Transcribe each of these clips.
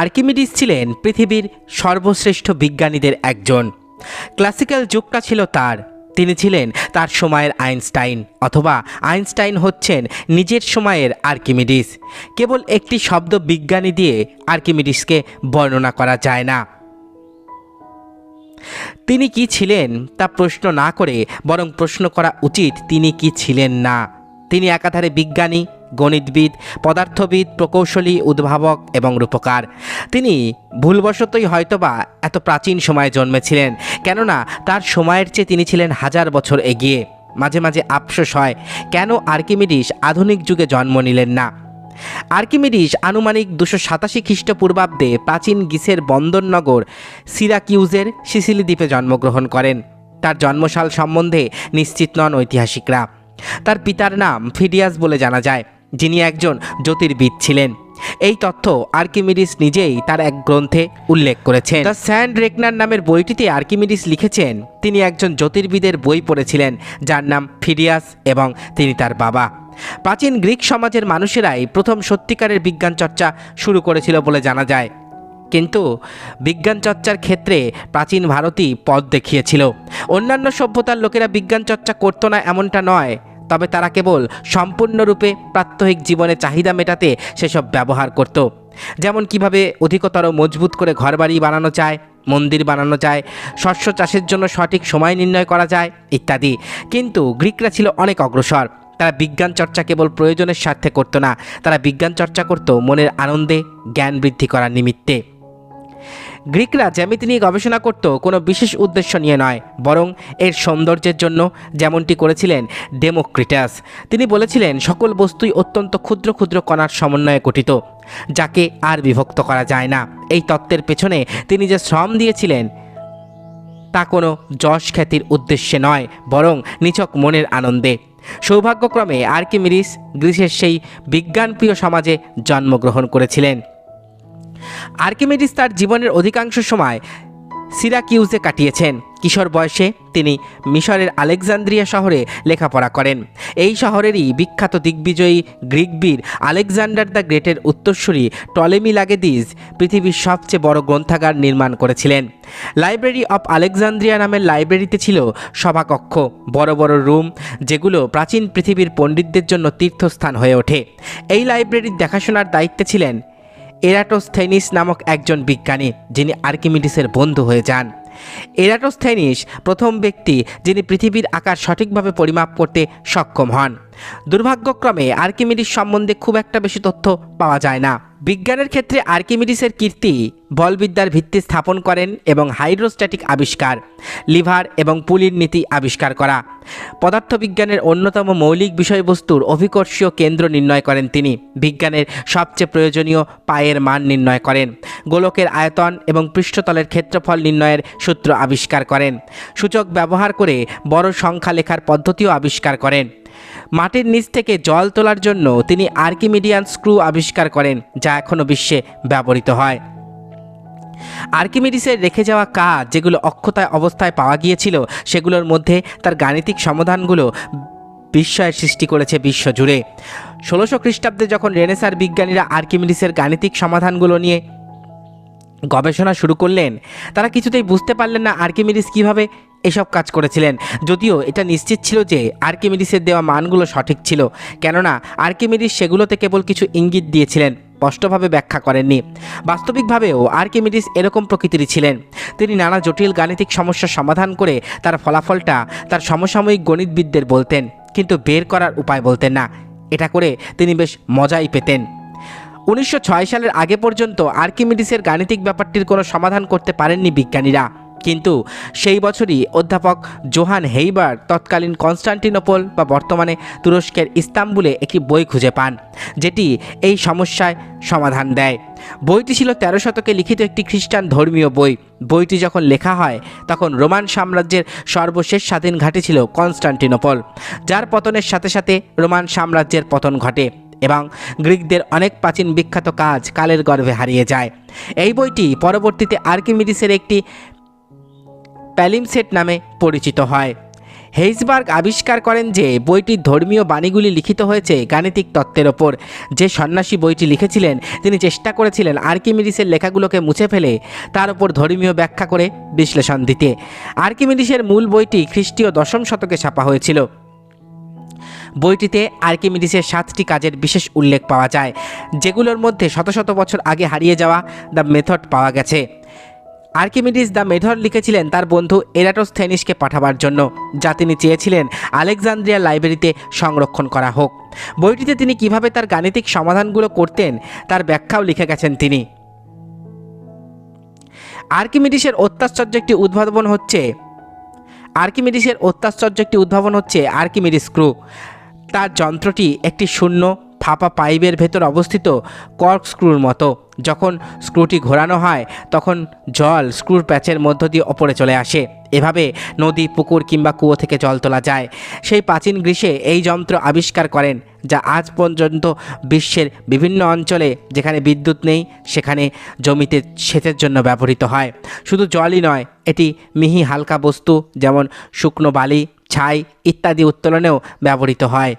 Archimedes ছিলেন পৃথিবীর সর্বশ্রেষ্ঠ বিজ্ঞানীদের একজন। ক্লাসিক্যাল যুগটা ছিল তার। তিনি ছিলেন তার সময়ের আইনস্টাইন, অথবা আইনস্টাইন হচ্ছেন নিজের সময়ের আর্কিমিডিস। কেবল একটি শব্দ বিজ্ঞানী দিয়ে আর্কিমিডিসকে বর্ণনা করা যায় না। তিনি কি ছিলেন তা প্রশ্ন না করে বরং প্রশ্ন করা উচিত তিনি কি ছিলেন না। তিনি একাধারে বিজ্ঞানী গণিতবিদ, পদার্থবিদ, প্রকৌশলী, উদ্ভাবক এবং রূপকার। তিনি ভুলবশতই হয়তোবা এত প্রাচীন সময়ে জন্মেছিলেন, কেননা তার সময়ের চেয়ে তিনি ছিলেন হাজার বছর এগিয়ে। মাঝে মাঝে আফসোস হয়, কেন আর্কিমিডিস আধুনিক যুগে জন্ম নিলেন না? আর্কিমিডিস আনুমানিক দুশো সাতাশি খ্রিস্টপূর্বাব্দে প্রাচীন গ্রিসের বন্দরনগর সিরাকিউজের সিসিলি দ্বীপে জন্মগ্রহণ করেন। তার জন্মসাল সম্বন্ধে নিশ্চিত নন ঐতিহাসিকরা। তার পিতার নাম ফিডিয়াস বলে জানা যায়। যিনি একজন জ্যোতির্বিদ ছিলেন। এই তথ্য আর্কিমিডিস নিজেই তার এক গ্রন্থে উল্লেখ করেছেন। দ্য স্যান্ড রেকনার নামের বইটিতে আর্কিমিডিস লিখেছেন, তিনি একজন জ্যোতির্বিদের বই পড়েছিলেন, যার নাম ফিডিয়াস এবং তিনি তার বাবা। প্রাচীন গ্রিক সমাজের মানুষেরাই প্রথম সত্যিকারের বিজ্ঞান চর্চা শুরু করেছিল বলে জানা যায়। কিন্তু বিজ্ঞান চর্চার ক্ষেত্রে প্রাচীন ভারতই পথ দেখিয়েছিল। অন্যান্য সভ্যতার লোকেরা বিজ্ঞান চর্চা করতো না এমনটা নয় তবে তারা কেবল সম্পূর্ণরূপে প্রাত্যহিক জীবনে চাহিদা মেটাতে সেসব ব্যবহার করত। যেমন কীভাবে অধিকতর মজবুত করে ঘরবাড়ি বানানো যায় মন্দির বানানো যায় শস্য চাষের জন্য সঠিক সময় নির্ণয় করা যায়, ইত্যাদি। কিন্তু গ্রিকরা ছিল অনেক অগ্রসর। তারা বিজ্ঞান চর্চা কেবল প্রয়োজনের স্বার্থে করতো না। তারা বিজ্ঞান চর্চা করত মনের আনন্দে, জ্ঞান বৃদ্ধি করার নিমিত্তে। গ্রিকরা জ্যামিতি নিয়ে গবেষণা করত, কোনো বিশেষ উদ্দেশ্য নিয়ে নয়, বরং এর সৌন্দর্যের জন্য যেমনটি করেছিলেন ডেমোক্রিটাস। তিনি বলেছিলেন, সকল বস্তুই অত্যন্ত ক্ষুদ্র ক্ষুদ্র কণার সমন্বয়ে গঠিত, যাকে আর বিভক্ত করা যায় না। এই তত্ত্বের পেছনে তিনি যে শ্রম দিয়েছিলেন, তা কোনো যশ খ্যাতির উদ্দেশ্যে নয়, বরং নিছক মনের আনন্দে। সৌভাগ্যক্রমে আর্কিমিডিস গ্রিসের সেই বিজ্ঞানপ্রিয় সমাজে জন্মগ্রহণ করেছিলেন। আর্কিমিডিস তার জীবনের অধিকাংশ সময় সিরাকিউজে কাটিয়েছেন। কিশোর বয়সে তিনি মিশরের আলেকজান্দ্রিয়া শহরে লেখাপড়া করেন। এই শহরেরই বিখ্যাত দিগ্বিজয়ী গ্রিক বীর আলেকজান্ডার দ্য গ্রেটের উত্তরসূরি টলেমি লাগেদিস পৃথিবীর সবচেয়ে বড় গ্রন্থাগার নির্মাণ করেছিলেন। লাইব্রেরি অফ আলেকজান্দ্রিয়া নামের লাইব্রেরিতে ছিল সভাকক্ষ, বড় বড় রুম, যেগুলো প্রাচীন পৃথিবীর পণ্ডিতদের জন্য তীর্থস্থান হয়ে ওঠে। এই লাইব্রেরির দেখাশোনার দায়িত্বে ছিলেন এরাটোস্থেনিস নামক একজন বিজ্ঞানী যিনি আর্কিমিডিসের বন্ধু হয়ে যান। এরাটোস্থেনিস প্রথম ব্যক্তি যিনি পৃথিবীর আকার সঠিকভাবে পরিমাপ করতে সক্ষম হন। দুর্ভাগ্যক্রমে আর্কিমিডিস সম্বন্ধে খুব একটা বেশি তথ্য পাওয়া যায় না। বিজ্ঞানের ক্ষেত্রে আর্কিমিডিসের কীর্তি বলবিদ্যার ভিত্তি স্থাপন করেন এবং হাইড্রোস্ট্যাটিক আবিষ্কার, লিভার এবং পুলির নীতি আবিষ্কার করা। পদার্থবিজ্ঞানের অন্যতম মৌলিক বিষয়বস্তুর অভিকর্ষীয় কেন্দ্র নির্ণয় করেন তিনি। বিজ্ঞানের সবচেয়ে প্রয়োজনীয় পায়ের মান নির্ণয় করেন। গোলকের আয়তন এবং পৃষ্ঠতলের ক্ষেত্রফল নির্ণয়ের সূত্র আবিষ্কার করেন। সূচক ব্যবহার করে বড় সংখ্যা লেখার পদ্ধতিও আবিষ্কার করেন। মাটির নিচ থেকে জল তোলার জন্য তিনি আর্কিমিডিয়ান স্ক্রু আবিষ্কার করেন, যা এখনও বিশ্বে ব্যবহৃত হয়। আর্কিমিডিসের রেখে যাওয়া কাজ যেগুলো অক্ষতায় অবস্থায় পাওয়া গিয়েছিল, সেগুলোর মধ্যে তার গাণিতিক সমাধানগুলো বিস্ময়ের সৃষ্টি করেছে বিশ্বজুড়ে ষোলোশো খ্রিস্টাব্দে যখন রেনেসার বিজ্ঞানীরা আর্কিমিডিসের গাণিতিক সমাধানগুলো নিয়ে গবেষণা শুরু করলেন, তারা কিছুতেই বুঝতে পারলেন না আর্কিমিডিস কীভাবে এসব কাজ করেছিলেন। যদিও এটা নিশ্চিত ছিল যে আর্কিমিডিসের দেওয়া মানগুলো সঠিক ছিল, কেননা আর্কিমিডিস সেগুলোতে কেবল কিছু ইঙ্গিত দিয়েছিলেন, স্পষ্টভাবে ব্যাখ্যা করেননি। বাস্তবিকভাবেও আর্কিমিডিস এরকম প্রকৃতিরই ছিলেন। তিনি নানা জটিল গাণিতিক সমস্যার সমাধান করে তার ফলাফলটা তার সমসাময়িক গণিতবিদদের বলতেন, কিন্তু বের করার উপায় বলতেন না। এটা করে তিনি বেশ মজাই পেতেন। উনিশশো ছয় সালের আগে পর্যন্ত আর্কিমিডিসের গাণিতিক ব্যাপারটির কোনো সমাধান করতে পারেননি বিজ্ঞানীরা। কিন্তু সেই বছরই অধ্যাপক জোহান হেইবার তৎকালীন কনস্টান্টিনোপল বা বর্তমানে তুরস্কের ইস্তাম্বুলে একটি বই খুঁজে পান, যেটি এই সমস্যায় সমাধান দেয়। বইটি ছিল তেরো শতকে লিখিত একটি খ্রিস্টান ধর্মীয় বই। বইটি যখন লেখা হয়, তখন রোমান সাম্রাজ্যের সর্বশেষ স্বাধীন ঘাঁটি ছিল কনস্টান্টিনোপল, যার পতনের সাথে সাথে রোমান সাম্রাজ্যের পতন ঘটে এবং গ্রিকদের অনেক প্রাচীন বিখ্যাত কাজ কালের গর্ভে হারিয়ে যায়। এই বইটি পরবর্তীতে আর্কিমিডিসের একটি প্যালিমসেট নামে পরিচিত হয়। হেইসবার্গ আবিষ্কার করেন যে বইটির ধর্মীয় বাণীগুলি লিখিত হয়েছে গাণিতিক তত্ত্বের ওপর। যে সন্ন্যাসী বইটি লিখেছিলেন, তিনি চেষ্টা করেছিলেন আর্কিমিডিসের লেখাগুলোকে মুছে ফেলে, তার উপর ধর্মীয় ব্যাখ্যা করে বিশ্লেষণ দিতে। আর্কিমিডিসের মূল বইটি খ্রিস্টীয় দশম শতকে ছাপা হয়েছিল। বইটিতে আর্কিমিডিসের সাতটি কাজের বিশেষ উল্লেখ পাওয়া যায়, যেগুলোর মধ্যে শত শত বছর আগে হারিয়ে যাওয়া দ্য মেথড পাওয়া গেছে। আর্কিমিডিস দ্য মেথড লিখেছিলেন তার বন্ধু এরাটোস্থেনিসকে পাঠাবার জন্য, যা তিনি চেয়েছিলেন আলেকজান্দ্রিয়া লাইব্রেরিতে সংরক্ষণ করা হোক। বইটিতে তিনি কীভাবে তার গাণিতিক সমাধানগুলো করতেন, তার ব্যাখ্যাও লিখে গেছেন তিনি। আর্কিমিডিসের অত্যাশ্চর্য একটি উদ্ভাবন হচ্ছে, আর্কিমিডিসের অত্যাশ্চর্য একটি উদ্ভাবন হচ্ছে আর্কিমিডিস স্ক্রু তার যন্ত্রটি একটি শূন্য ফাঁপা পাইপের ভেতর অবস্থিত কর্ক স্ক্রুর মতো। যখন স্ক্রুটি ঘোরানো হয়, তখন জল স্ক্রুর প্যাচের মধ্য দিয়ে ওপরে চলে আসে। এভাবে নদী, পুকুর কিংবা কুয়ো থেকে জল তোলা যায়। সেই প্রাচীন গ্রীষে এই যন্ত্র আবিষ্কার করেন, যা আজ পর্যন্ত বিশ্বের বিভিন্ন অঞ্চলে যেখানে বিদ্যুৎ নেই, সেখানে জমিতে সেচের জন্য ব্যবহৃত হয়। শুধু জলই নয়, এটি মিহি হালকা বস্তু, যেমন শুকনো বালি, ছাই ইত্যাদি উত্তোলনেও ব্যবহৃত হয়।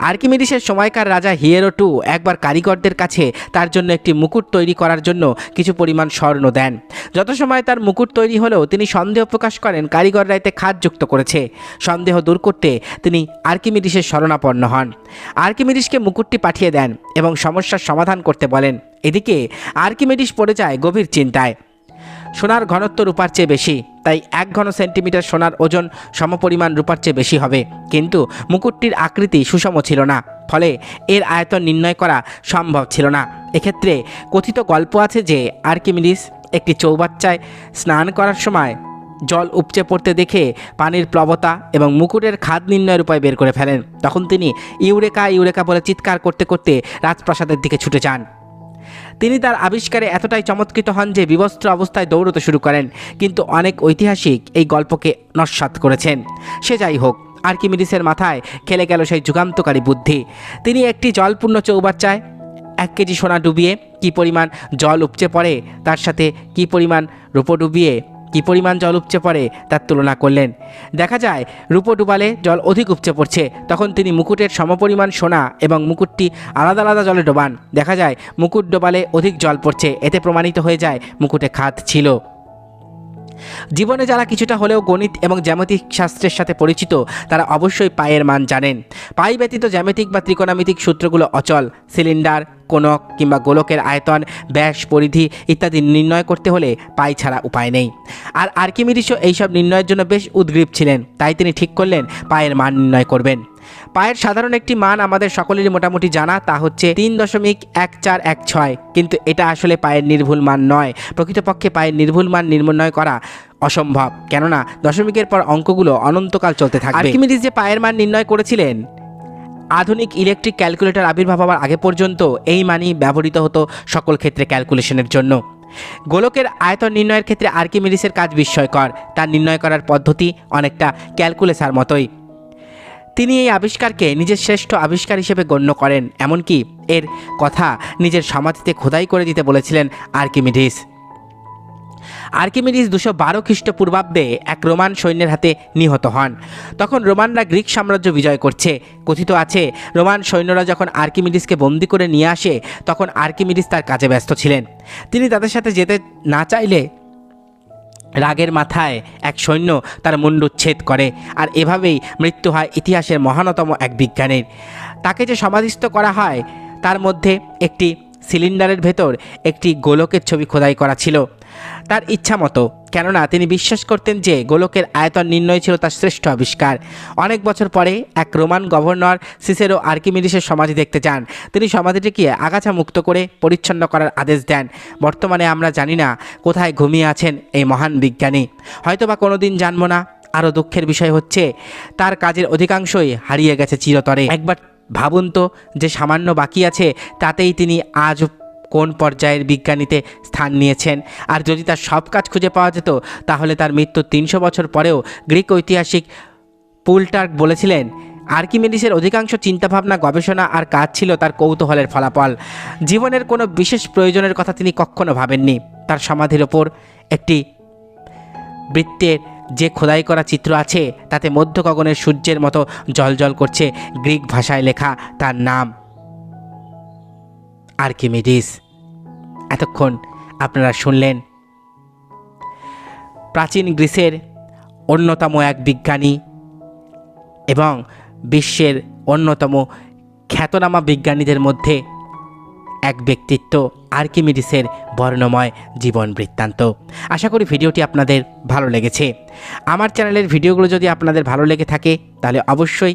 আর্কিমিডিসের সময়কার রাজা হিয়েরো টু একবার কারিগরদের কাছে তার জন্য একটি মুকুট তৈরি করার জন্য কিছু পরিমাণ স্বর্ণ দেন। যত সময় তার মুকুট তৈরি হলেও তিনি সন্দেহ প্রকাশ করেন কারিগররা এতে খাদ যুক্ত করেছে। সন্দেহ দূর করতে তিনি আর্কিমিডিসের শরণাপন্ন হন। আর্কিমিডিসকে মুকুটটি পাঠিয়ে দেন এবং সমস্যার সমাধান করতে বলেন। এদিকে আর্কিমিডিস পড়ে যায় গভীর চিন্তায়। সোনার ঘনত্ব রূপার চেয়ে বেশি, তাই এক ঘন সেন্টিমিটার সোনার ওজন সমপরিমাণ রূপার চেয়ে বেশি হবে। কিন্তু মুকুটটির আকৃতি সুষম ছিল না, ফলে এর আয়তন নির্ণয় করা সম্ভব ছিল না। এক্ষেত্রে কথিত গল্প আছে যে আর্কিমিডিস একটি চৌবাচ্চায় স্নান করার সময় জল উপচে পড়তে দেখে পানির প্লবতা এবং মুকুটের খাদ নির্ণয়ের উপায় বের করে ফেলেন। তখন তিনি ইউরেকা ইউরেকা বলে চিৎকার করতে করতে রাজপ্রাসাদের দিকে ছুটে যান। তিনি তার আবিষ্কারে এতটাই চমৎকৃত হন যে বিবস্ত্র অবস্থায় দৌড়তে শুরু করেন, কিন্তু অনেক ঐতিহাসিক এই গল্পকে নস্বাত করেছেন। সে যাই হোক, আর্কিমিডিসের মাথায় খেলে গেল সেই যুগান্তকারী বুদ্ধি। তিনি একটি জলপূর্ণ চৌবাচ্চায় এক কেজি সোনা ডুবিয়ে কি পরিমাণ জল উপচে পড়ে, তার সাথে কি পরিমাণ রূপো ডুবিয়ে কি পরিমাণ জল উপচে পড়ে তার তুলনা করলেন। দেখা যায়, রূপো ডুবালে জল অধিক উপচে পড়ছে, তখন তিনি মুকুটের সমপরিমাণ সোনা এবং মুকুটটি আলাদা আলাদা জলে ডোবান। দেখা যায়, মুকুট ডোবালে অধিক জল পড়ছে, এতে প্রমাণিত হয়ে যায়, মুকুটে খাত ছিল। জীবনে যারা কিছুটা হলেও গণিত এবং জ্যামিতিক শাস্ত্রের সাথে পরিচিত, তারা অবশ্যই পায়ের মান জানেন। পাই ব্যতীত জ্যামিতিক বা ত্রিকোণামিতিক সূত্রগুলো অচল। সিলিন্ডার কোনক কিংবা গোলকের আয়তন, ব্যাস, পরিধি ইত্যাদি নির্ণয় করতে হলে পাই ছাড়া উপায় নেই। আর আর্কিমিডিসও এইসব নির্ণয়ের জন্য বেশ উদ্গ্রীব ছিলেন, তাই তিনি ঠিক করলেন পায়ের মান নির্ণয় করবেন। পায়ের সাধারণ একটি মান আমাদের সকলেরই মোটামুটি জানা, তা হচ্ছে তিন দশমিক এক চার এক ছয়। কিন্তু এটা আসলে পায়ের নির্ভুল মান নয়। প্রকৃতপক্ষে পায়ের নির্ভুল মান নির্ণয় করা অসম্ভব। কেননা, দশমিকের পর অঙ্কগুলো অনন্তকাল চলতে থাকবে। আর্কিমিডিস যে পায়ের মান নির্ণয় করেছিলেন, আধুনিক ইলেকট্রিক ক্যালকুলেটর আবির্ভাব হওয়ার আগে পর্যন্ত এই মানই ব্যবহৃত হতো সকল ক্ষেত্রে ক্যালকুলেশনের জন্য। গোলকের আয়তন নির্ণয়ের ক্ষেত্রে আর্কিমিডিসের কাজ বিস্ময়কর। তা নির্ণয় করার পদ্ধতি অনেকটা ক্যালকুলেসার মতোই। তিনি এই আবিষ্কারকে নিজের শ্রেষ্ঠ আবিষ্কার হিসেবে গণ্য করেন, এমনকি এর কথা নিজের সমাধিতে খোদাই করে দিতে বলেছিলেন আর্কিমিডিস। আর্কিমিডিস দুশো বারো খ্রিস্টপূর্বাব্দে এক রোমান সৈন্যের হাতে নিহত হন। তখন রোমানরা গ্রিক সাম্রাজ্য বিজয় করছে। কথিত আছে, রোমান সৈন্যরা যখন আর্কিমিডিসকে বন্দি করে নিয়ে আসে, তখন আর্কিমিডিস তার কাজে ব্যস্ত ছিলেন। তিনি তাদের সাথে যেতে না চাইলে রাগের মাথায় এক সৈন্য তার মুন্ডুচ্ছেদ করে, আর এভাবেই মৃত্যু হয় ইতিহাসের মহানতম এক বিজ্ঞানীর। তাকে যে সমাধিস্থ করা হয়, তার মধ্যে একটি সিলিন্ডারের ভেতর একটি গোলকের ছবি খোদাই করা ছিল। তার ইচ্ছা মতো। কেননা তিনি বিশ্বাস করতেন যে গোলকের আয়তন নির্ণয় ছিল তার শ্রেষ্ঠ আবিষ্কার। অনেক বছর পরে এক রোমান গভর্নর সিসেরো আর্কিমিডিসের সমাধি দেখতে যান। তিনি সমাধিটিকে আগাছা মুক্ত করে পরিচ্ছন্ন করার আদেশ দেন। বর্তমানে আমরা জানি না কোথায় ঘুমিয়ে আছেন এই মহান বিজ্ঞানী। হয়তোবা কোনো দিন জানব না, আরও দুঃখের বিষয় হচ্ছে, তার কাজের অধিকাংশই হারিয়ে গেছে চিরতরে। একবার ভাবুন তো, যে সামান্য বাকি আছে, তাতেই তিনি আজ কোন পর্যায়ের বিজ্ঞানীতে স্থান নিয়েছেন? আর যদি তার সব কাজ খুঁজে পাওয়া যেত, তাহলে তার মৃত্যুর তিনশো বছর পরেও গ্রিক ঐতিহাসিক পুলটার্ক বলেছিলেন, আর্কিমেডিসের অধিকাংশ চিন্তাভাবনা, গবেষণা আর কাজ ছিল তার কৌতূহলের ফলাফল। জীবনের কোনো বিশেষ প্রয়োজনের কথা তিনি কখনো ভাবেননি। তার সমাধির ওপর একটি বৃত্তের যে খোদাই করা চিত্র আছে, তাতে মধ্য গগনের সূর্যের মতো জলজল করছে গ্রিক ভাষায় লেখা তার নাম। আর্কিমিডিস এতক্ষণ আপনারা শুনলেন প্রাচীন গ্রিসের অন্যতম এক বিজ্ঞানী এবং বিশ্বের অন্যতম খ্যাতনামা বিজ্ঞানীদের মধ্যে এক ব্যক্তিত্ব আর্কিমিডিসের বর্ণময় জীবন বৃত্তান্ত। আশা করি ভিডিওটি আপনাদের ভালো লেগেছে। আমার চ্যানেলের ভিডিওগুলো যদি আপনাদের ভালো লেগে থাকে, তাহলে অবশ্যই